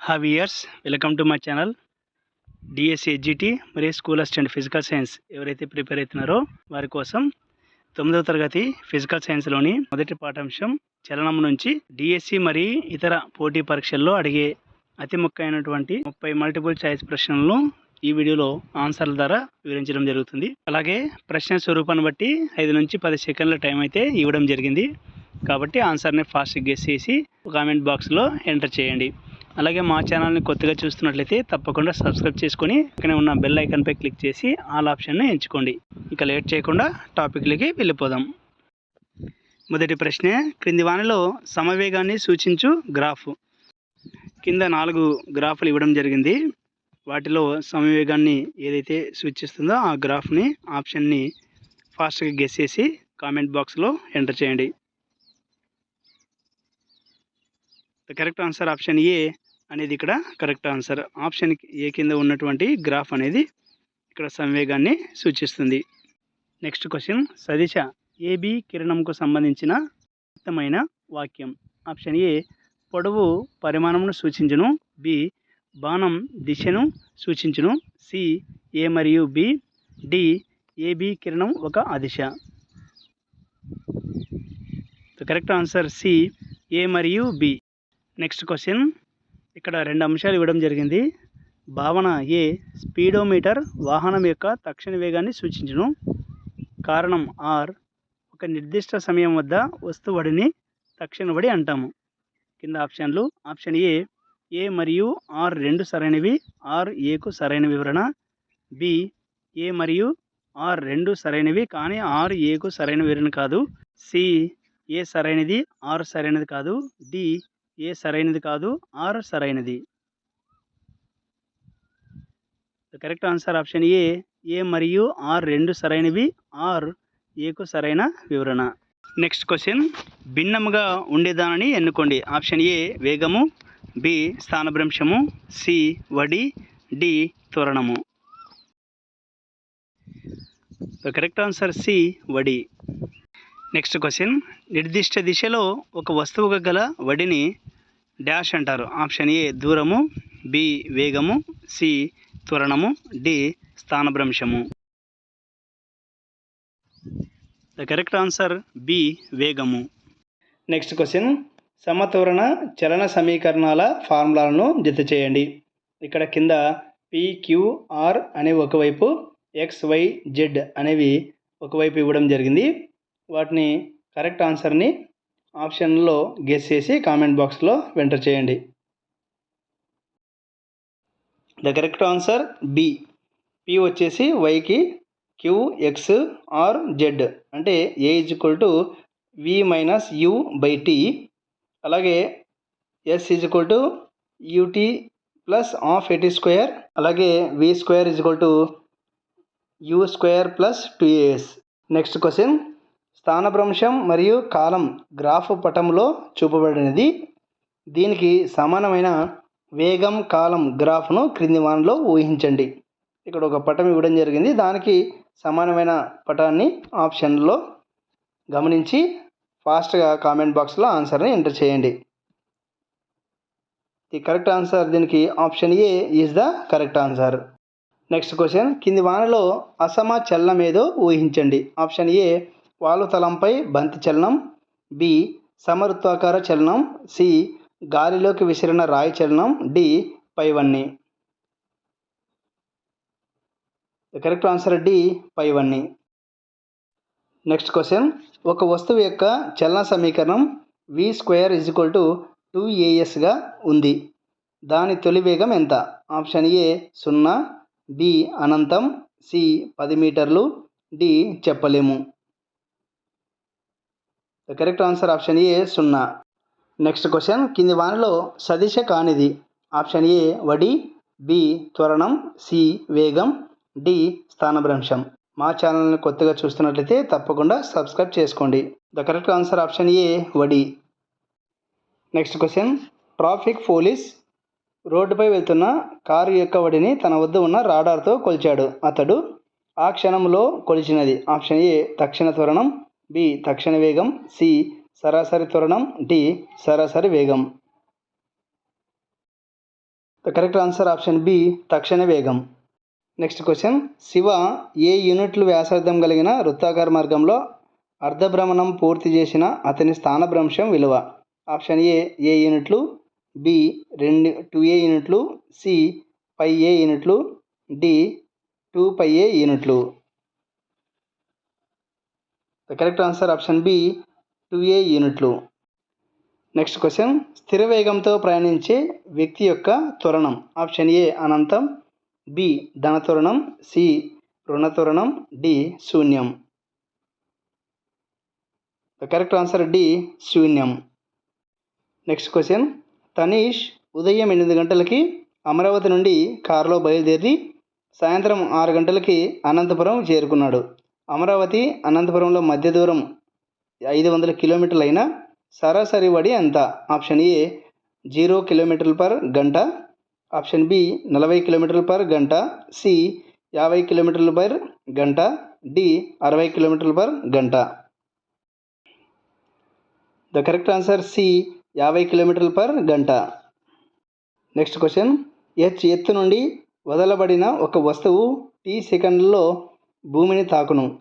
Hi viewers welcome to my channel DSC HGT మరియు school assistant physical science ఎవరైతే prepare అవుతున్నారో వారి కోసం తొమ్మిదవ తరగతి ఫిజికల్ సైన్స్లోని మొదటి పాఠాంశం చలనం నుంచి డిఎస్సి మరియు ఇతర పోటీ పరీక్షల్లో అడిగే అతి ముఖ్యమైనటువంటి ముప్పై మల్టిపుల్ ఛాయిస్ ప్రశ్నలను ఈ వీడియోలో ఆన్సర్ల ద్వారా వివరించడం జరుగుతుంది. అలాగే ప్రశ్న స్వరూపాన్ని బట్టి ఐదు నుంచి పది సెకండ్ల టైం అయితే ఇవ్వడం జరిగింది. కాబట్టి ఆన్సర్ని ఫాస్ట్ గెస్ చేసి కామెంట్ బాక్స్లో ఎంటర్ చేయండి. అలాగే మా ఛానల్ని కొత్తగా చూస్తున్నట్లయితే తప్పకుండా సబ్స్క్రైబ్ చేసుకొని పక్కనే ఉన్న బెల్ ఐకాన్పై క్లిక్ చేసి ఆల్ ఆప్షన్ను ఎంచుకోండి. ఇక లేట్ చేయకుండా టాపిక్లకి వెళ్ళిపోదాం. మొదటి ప్రశ్నే క్రింది వానిలో సమవేగాన్ని సూచించు గ్రాఫ్. కింద నాలుగు గ్రాఫ్లు ఇవ్వడం జరిగింది. వాటిలో సమవేగాన్ని ఏదైతే సూచిస్తుందో ఆ గ్రాఫ్ని ఆప్షన్ని ఫాస్ట్గా గెస్ చేసి కామెంట్ బాక్స్లో ఎంటర్ చేయండి. The correct answer option A అనేది ఇక్కడ కరెక్ట్ ఆన్సర్. ఆప్షన్ ఏ కింద ఉన్నటువంటి గ్రాఫ్ అనేది ఇక్కడ సంవేగాన్ని సూచిస్తుంది. నెక్స్ట్ క్వశ్చన్ సదిశ ఏబి కిరణంకు సంబంధించిన ఉత్తమైన వాక్యం. ఆప్షన్ ఏ పొడవు పరిమాణమును సూచించును. బి బాణం దిశను సూచించును. సి ఏ మరియు బి. డి ఏబి కిరణం ఒక అదిశ. కరెక్ట్ ఆన్సర్ సి ఏ మరియు బి. నెక్స్ట్ క్వశ్చన్ ఇక్కడ రెండు అంశాలు ఇవ్వడం జరిగింది. భావన ఏ స్పీడోమీటర్ వాహనం యొక్క తక్షణ వేగాన్ని సూచించును. కారణం ఆర్ ఒక నిర్దిష్ట సమయం వద్ద వస్తువడిని తక్షణ వడి అంటాము. కింద ఆప్షన్లు. ఆప్షన్ ఏ ఏ మరియు ఆర్ రెండు సరైనవి ఆర్ ఏకు సరైన వివరణ. బి ఏ మరియు ఆర్ రెండు సరైనవి కానీ ఆర్ ఏకు సరైన వివరణ కాదు. సి ఏ సరైనది ఆర్ సరైనది కాదు. డి ఏ సరైనది కాదు ఆర్ సరైనది. Correct answer option A A మరియు ఆర్ రెండు సరైనవి ఆర్ ఏకు సరైన వివరణ. నెక్స్ట్ క్వశ్చన్ భిన్నముగా ఉండేదానని ఎన్నుకోండి. ఆప్షన్ ఏ వేగము బి స్థానభ్రంశము సి వడి డి త్వరణము. ద కరెక్ట్ ఆన్సర్ సి వడి. నెక్స్ట్ క్వశ్చన్ నిర్దిష్ట దిశలో ఒక వస్తువుగా గల వడిని డాష్ అంటారు. ఆప్షన్ ఏ దూరము బి వేగము సి త్వరణము డి స్థానభ్రంశము. ద కరెక్ట్ ఆన్సర్ బి వేగము. నెక్స్ట్ క్వశ్చన్ సమత్వరణ చలన సమీకరణాల ఫార్ములాలను జత చేయండి ఇక్కడ కింద పిక్యూఆర్ అనేవి ఒకవైపు ఎక్స్ వై జెడ్ అనేవి ఒకవైపు ఇవ్వడం జరిగింది. వాటిని కరెక్ట్ ఆన్సర్ని ఆప్షన్లో గెస్ చేసి కామెంట్ బాక్స్లో ఎంటర్ చేయండి. The correct answer B. P వచ్చేసి వైకి క్యూ ఎక్స్ ఆర్ జెడ్. అంటే A is equal to V minus U by T. అలాగే S is equal to U T plus half A T square. అలాగే V square is equal to U square plus two A S next question. స్థానభ్రంశం మరియు కాలం graph పటంలో చూపబడినది. దీనికి సమానమైన వేగం కాలం గ్రాఫ్ను క్రింది వానలో ఊహించండి. ఇక్కడ ఒక పటం ఇవ్వడం జరిగింది. దానికి సమానమైన పటాన్ని ఆప్షన్లో గమనించి ఫాస్ట్గా కామెంట్ బాక్స్లో ఆన్సర్ని ఎంటర్ చేయండి. ది కరెక్ట్ ఆన్సర్ దీనికి option A is the correct answer. Next question కింది వానలో అసమ చల్లమేదో ఊహించండి. ఆప్షన్ ఏ వాలుతలంపై బంతి చలనం బి సమరుత్వాకార చలనం సి గాలిలోకి విసిరిన రాయి చలనం డి పైవన్నీ. ద కరెక్ట్ ఆన్సర్ డి పైవన్నీ. నెక్స్ట్ క్వశ్చన్ ఒక వస్తువు యొక్క చలన సమీకరణం V square is equal to two ఏఎస్గా ఉంది. దాని తొలి వేగం ఎంత? ఆప్షన్ ఏ సున్నా బి అనంతం సి పది మీటర్లు డి చెప్పలేము. The correct answer option A సున్నా. నెక్స్ట్ క్వశ్చన్ కింది వానిలో సదిశ కానిది. ఆప్షన్ ఏ వడి. బి త్వరణం సి వేగం. డి స్థానభ్రంశం. మా ఛానల్ని కొత్తగా చూస్తున్నట్లయితే తప్పకుండా సబ్స్క్రైబ్ చేసుకోండి. The correct answer option A వడి. నెక్స్ట్ క్వశ్చన్ ట్రాఫిక్ పోలీస్ రోడ్డుపై వెళ్తున్న కారు యొక్క వడిని తన వద్ద ఉన్న రాడార్తో కొలిచాడు. అతడు ఆ క్షణంలో కొలిచినది. ఆప్షన్ ఏ తక్షణ త్వరణం బి తక్షణ వేగం సి సరాసరి త్వరణం డి సరాసరి వేగం. The correct answer option B తక్షణ వేగం. నెక్స్ట్ క్వశ్చన్ శివ ఏ యూనిట్లు వ్యాసార్థం కలిగిన వృత్తాకార మార్గంలో అర్ధభ్రమణం పూర్తి చేసిన అతని స్థానభ్రంశం విలువ? ఆప్షన్ ఏ ఏ యూనిట్లు? బి రెండు టూ ఏ యూనిట్లు. సి పై ఏ యూనిట్లు. డి టూ పై ఏ యూనిట్లు. The correct answer option B two A యూనిట్లు నెక్స్ట్ క్వశ్చన్ స్థిర వేగంతో ప్రయాణించే వ్యక్తి యొక్క త్వరణం ఆప్షన్ ఏ అనంతం. బి ధనత్వరణం సి రుణత్వరణం డి శూన్యం. ద కరెక్ట్ ఆన్సర్ డి శూన్యం. నెక్స్ట్ క్వశ్చన్ తనీష్ ఉదయం ఎనిమిది గంటలకి అమరావతి నుండి కారులో బయలుదేరి సాయంత్రం ఆరు గంటలకి అనంతపురం చేరుకున్నాడు. అమరావతి అనంతపురంలో మధ్య దూరం ఐదు వందల కిలోమీటర్లు అయినా సరాసరి వడి ఎంత ఆప్షన్ ఏ జీరో కిలోమీటర్లు పర్ గంట. ఆప్షన్ బి నలభై కిలోమీటర్లు పర్ గంట. సి యాభై కిలోమీటర్లు పర్ గంట. డి అరవై కిలోమీటర్లు పర్ గంట. ద కరెక్ట్ ఆన్సర్ సి యాభై కిలోమీటర్లు పర్ గంట. Next question. హెచ్ ఎత్తు నుండి వదలబడిన ఒక వస్తువు టీ సెకండ్లలో భూమిని తాకును.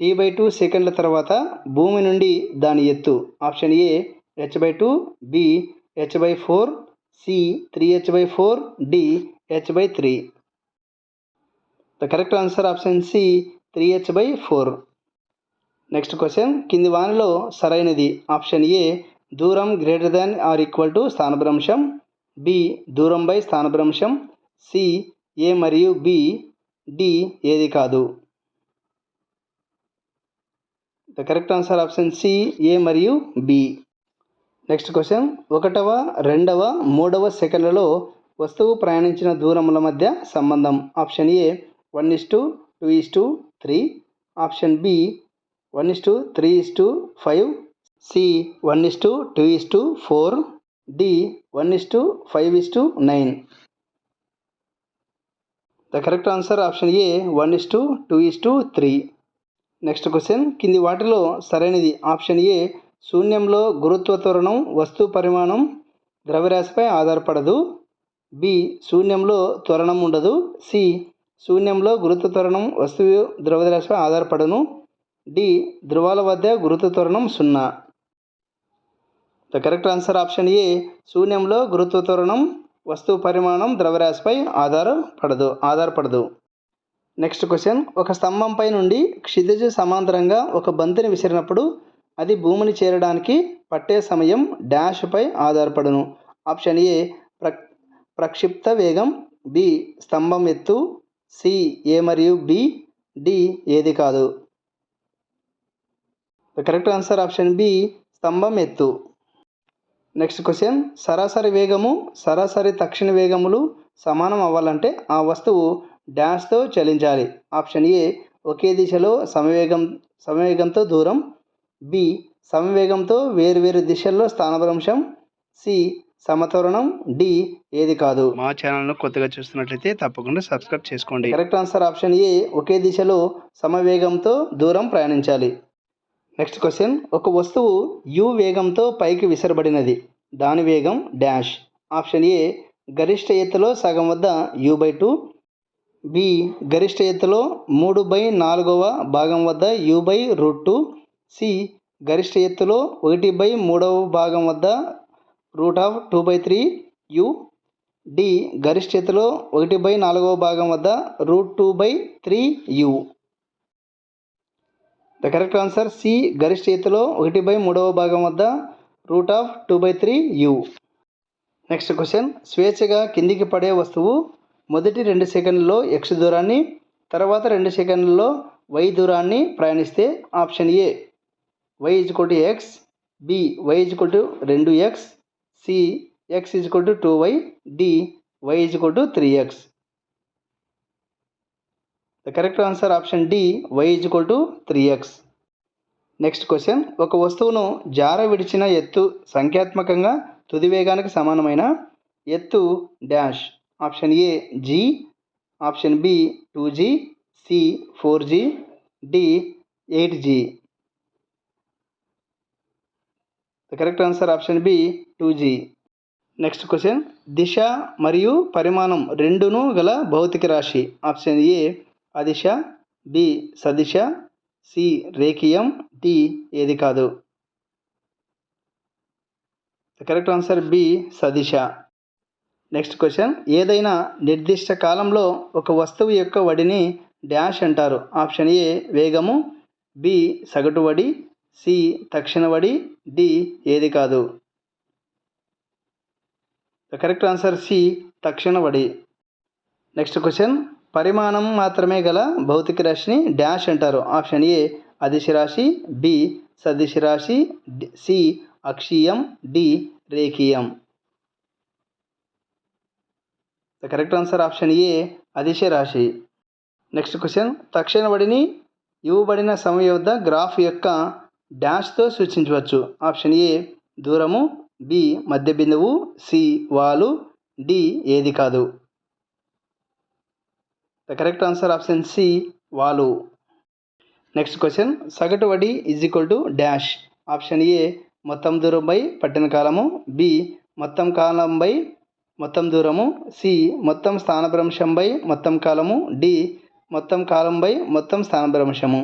టీ బై టూ సెకండ్ల తర్వాత భూమి నుండి దాని ఎత్తు. Option A H by two B H by four C three H by four D H by three the correct answer option C three H by four next question కింది వానిలో సరైనది. Option A దూరం greater than or equal to స్థానభ్రంశం. B దూరం by స్థానభ్రంశం. C A మరియు B D ఏది కాదు. The correct answer option C A మరియు బి నెక్స్ట్ క్వశ్చన్ ఒకటవ రెండవ మూడవ సెకండ్లలో వస్తువు ప్రయాణించిన దూరముల మధ్య సంబంధం option A one is to two is to three option B one is to three is to five C one is to two is to four D one is to five is to nine the correct answer option A one is to two is to three next question కింది వాటిలో సరైనది. Option A శూన్యంలో గురుత్వ త్వరణం వస్తు పరిమాణం ద్రవ్యరాశిపై ఆధారపడదు. B శూన్యంలో త్వరణం ఉండదు. సి శూన్యంలో గురుత్వ త్వరణం వస్తువు ద్రవ్యరాశిపై ఆధారపడను. డి ధ్రువాల వద్ద గురుత్వ త్వరణం సున్నా. The correct answer option A శూన్యంలో గురుత్వ త్వరణం వస్తువు పరిమాణం ద్రవ్యరాశిపై ఆధారపడదు. ఆధారపడదు. నెక్స్ట్ క్వశ్చన్ ఒక స్తంభంపై నుండి క్షితిజ సమాంతరంగా ఒక బంతిని విసిరినప్పుడు అది భూమిని చేరడానికి పట్టే సమయం డాష్పై ఆధారపడును. ఆప్షన్ ఏ ప్ర ప్రక్షిప్త వేగం. బి స్తంభం ఎత్తు. సి ఏ మరియు బి డి ఏది కాదు. The correct answer option B స్తంభం ఎత్తు. నెక్స్ట్ క్వశ్చన్ సరాసరి వేగము సరాసరి తక్షణ వేగములు సమానం అవ్వాలంటే ఆ వస్తువు డాష్తో చలించాలి. ఆప్షన్ ఏ ఒకే దిశలో సమవేగం సమవేగంతో దూరం. బి సమవేగంతో వేరువేరు దిశల్లో స్థానభ్రంశం. సి సమతరుణం డి ఏది కాదు. మా ఛానల్ను కొత్తగా చూస్తున్నట్లయితే తప్పకుండా సబ్స్క్రైబ్ చేసుకోండి. కరెక్ట్ ఆన్సర్ ఆప్షన్ ఏ ఒకే దిశలో సమవేగంతో దూరం ప్రయాణించాలి. నెక్స్ట్ క్వశ్చన్ ఒక వస్తువు యు వేగంతో పైకి విసరబడినది. దాని వేగం డాష్. ఆప్షన్ ఏ గరిష్ట ఎత్తులో సగం వద్ద యు బై టూ. బి గరిష్ట ఎత్తులో మూడు బై నాలుగవ భాగం వద్ద u by root two. C గరిష్ట ఎత్తులో ఒకటి బై మూడవ భాగం వద్ద root of two by three u. D గరిష్ట ఎత్తులో ఒకటి బై నాలుగవ భాగం వద్ద root two by three u. The correct answer C గరిష్ట ఎత్తులో ఒకటి బై మూడవ భాగం వద్ద root of two by three u. Next question. స్వేచ్ఛగా కిందికి పడే వస్తువు మొదటి రెండు సెకండ్లలో ఎక్స్ దూరాన్ని తర్వాత రెండు సెకండ్లలో వై దూరాన్ని ప్రయాణిస్తే option A y equal to x B y equal to రెండు x C x is to two y D y equal to three x the correct answer option D y equal to three x next question ఒక వస్తువును జార విడిచిన ఎత్తు సంఖ్యాత్మకంగా తుది వేగానికి సమానమైన ఎత్తు dash. Option A g option B two g C four g D eight g. The correct answer option B two g. Next question దిశ మరియు పరిమాణం రెండును గల భౌతిక రాశి. ఆప్షన్ ఏ అదిశ బి సదిశ సి రేఖీయం డి ఏది కాదు. కరెక్ట్ ఆన్సర్ బి సదిశ. నెక్స్ట్ క్వశ్చన్ ఏదైనా నిర్దిష్ట కాలంలో ఒక వస్తువు యొక్క వడిని డాష్ అంటారు. ఆప్షన్ ఏ వేగము. బి సగటు వడి. సి తక్షణ వడి. డి ఏది కాదు. ద కరెక్ట్ ఆన్సర్ సి తక్షణ వడి. నెక్స్ట్ క్వశ్చన్ పరిమాణం మాత్రమే గల భౌతిక రాశిని డాష్ అంటారు. ఆప్షన్ ఏ అదిశ రాశి. బి సదిశ రాశి. సి అక్షీయం. D రేఖీయం. The correct answer option A అదిశ రాశి నెక్స్ట్ క్వశ్చన్ తక్షణ వడిని ఇవ్వబడిన సమయం వద్ద గ్రాఫ్ యొక్క డాష్తో సూచించవచ్చు. ఆప్షన్ ఏ దూరము. బి మధ్య బిందువు. సి వాలు. డి ఏది కాదు. The correct answer option C వాలు. నెక్స్ట్ క్వశ్చన్ సగటు వడి is equal to dash option A మొత్తం దూరం బై పట్టిన కాలము. బి మొత్తం కాలం బై మొత్తం దూరము సి మొత్తం స్థానభ్రంశం బై మొత్తం కాలము డి మొత్తం కాలం బై మొత్తం స్థానభ్రంశము.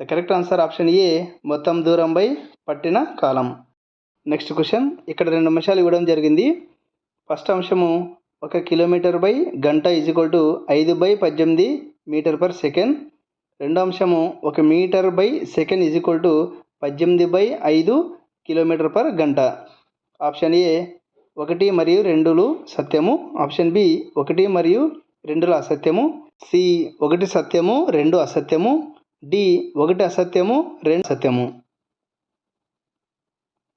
The correct answer option A మొత్తం దూరం బై పట్టిన కాలం. నెక్స్ట్ క్వశ్చన్ ఇక్కడ రెండు అంశాలు ఇవ్వడం జరిగింది. ఫస్ట్ అంశము ఒక కిలోమీటర్ బై గంట ఈజ్ ఈక్వల్ టు ఐదు బై పద్దెనిమిది మీటర్ పర్ సెకండ్ రెండో అంశము ఒక metre by second is equal to పద్దెనిమిది బై ఐదు కిలోమీటర్ పర్ గంట. ఆప్షన్ ఏ ఒకటి మరియు రెండులు సత్యము. ఆప్షన్ బి ఒకటి మరియు రెండులు అసత్యము. సి ఒకటి సత్యము రెండు అసత్యము. డి ఒకటి అసత్యము రెండు సత్యము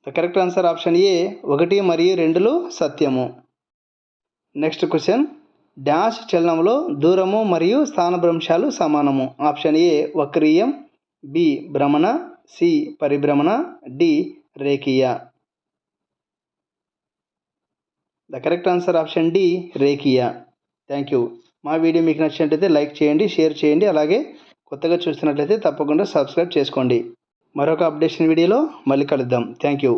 the correct answer option A ఒకటి మరియు రెండులు సత్యము. నెక్స్ట్ క్వశ్చన్ డాష్ చలనంలో దూరము మరియు స్థానభ్రంశాలు సమానము. ఆప్షన్ ఏ వక్రీయం బి భ్రమణ సి పరిభ్రమణ D రేఖీయ. The correct answer option D రేకియా thank you. మా వీడియో మీకు నచ్చినట్లయితే లైక్ చేయండి షేర్ చేయండి అలాగే కొత్తగా చూస్తున్నట్లయితే తప్పకుండా సబ్స్క్రైబ్ చేసుకోండి. మరొక అప్డేషన్ వీడియోలో మళ్ళీ కలుద్దాం. Thank you.